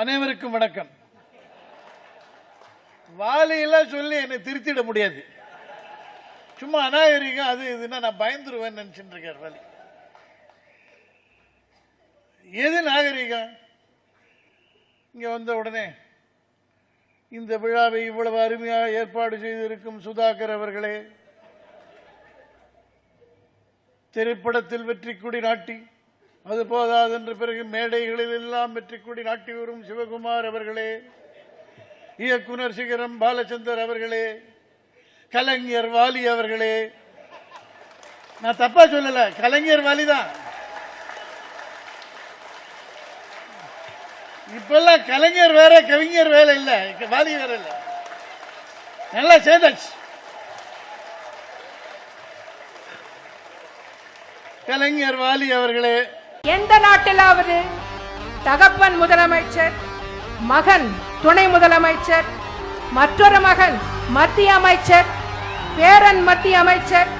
அனைவருக்கும் வணக்கம். வாலியெல்லாம் சொல்லி என்னை திருத்திட முடியாது. சும்மா அநாகரிகம் அது இதுன்னா நான் பயந்துருவேன்னு நினைச்சிட்டு இருக்கார் வாலி. எது நாகரிகம்? இங்க வந்த உடனே இந்த விழாவை இவ்வளவு அருமையாக ஏற்பாடு செய்திருக்கும் சுதாகர் அவர்களே திரைப்படத்தில் வெற்றி கொடி நாட்டி அது போதாது என்று பிறகு மேடைகளில் எல்லாம் வெற்றி கூடி நாட்டி வரும் சிவகுமார் அவர்களே இயக்குனர் சிகரம் பாலச்சந்தர் அவர்களே கலைஞர் வாலி அவர்களே. நான் தப்பா சொல்லல கலைஞர் வாலி தான். இப்பெல்லாம் கலைஞர் வேற கவிஞர் வேலை இல்ல வாலி வேற இல்ல. நல்லா சேர்ந்தாச்சு. கலைஞர் வாலி அவர்களே எந்த நாட்டிலாவது தகப்பன் முதலமைச்சர் மகன் துணை முதலமைச்சர் மற்றொரு மகன் மத்திய அமைச்சர் பேரன் மத்திய அமைச்சர்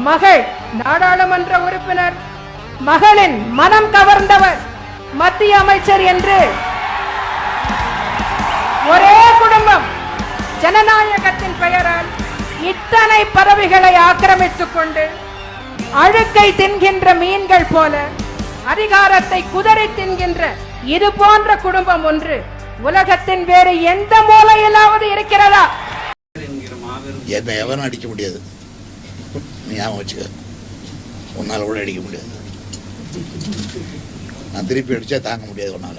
மகள் நாடாளுமன்ற உறுப்பினர் மகளின் மனம் கவர்ந்தவர் மத்திய அமைச்சர் என்று ஒரே குடும்பம் ஜனநாயகத்தின் பெயரால் இத்தனை பதவிகளை ஆக்கிரமித்துக் கொண்டு அழுக்கை தின்கின்ற மீன்கள் போல அதிகாரத்தை குதறி தின்கின்ற இது போன்ற குடும்பம் ஒன்று உலகத்தின் வேறு எந்த மூலையிலாவது இருக்கிறதா? என்னை எவனும் அடிக்க முடியாது. ஞாபகம் வச்சுக்க. உன்னால் கூட அடிக்க முடியாது. நான் திருப்பி அடிச்சா தாங்க முடியாது உன்னால.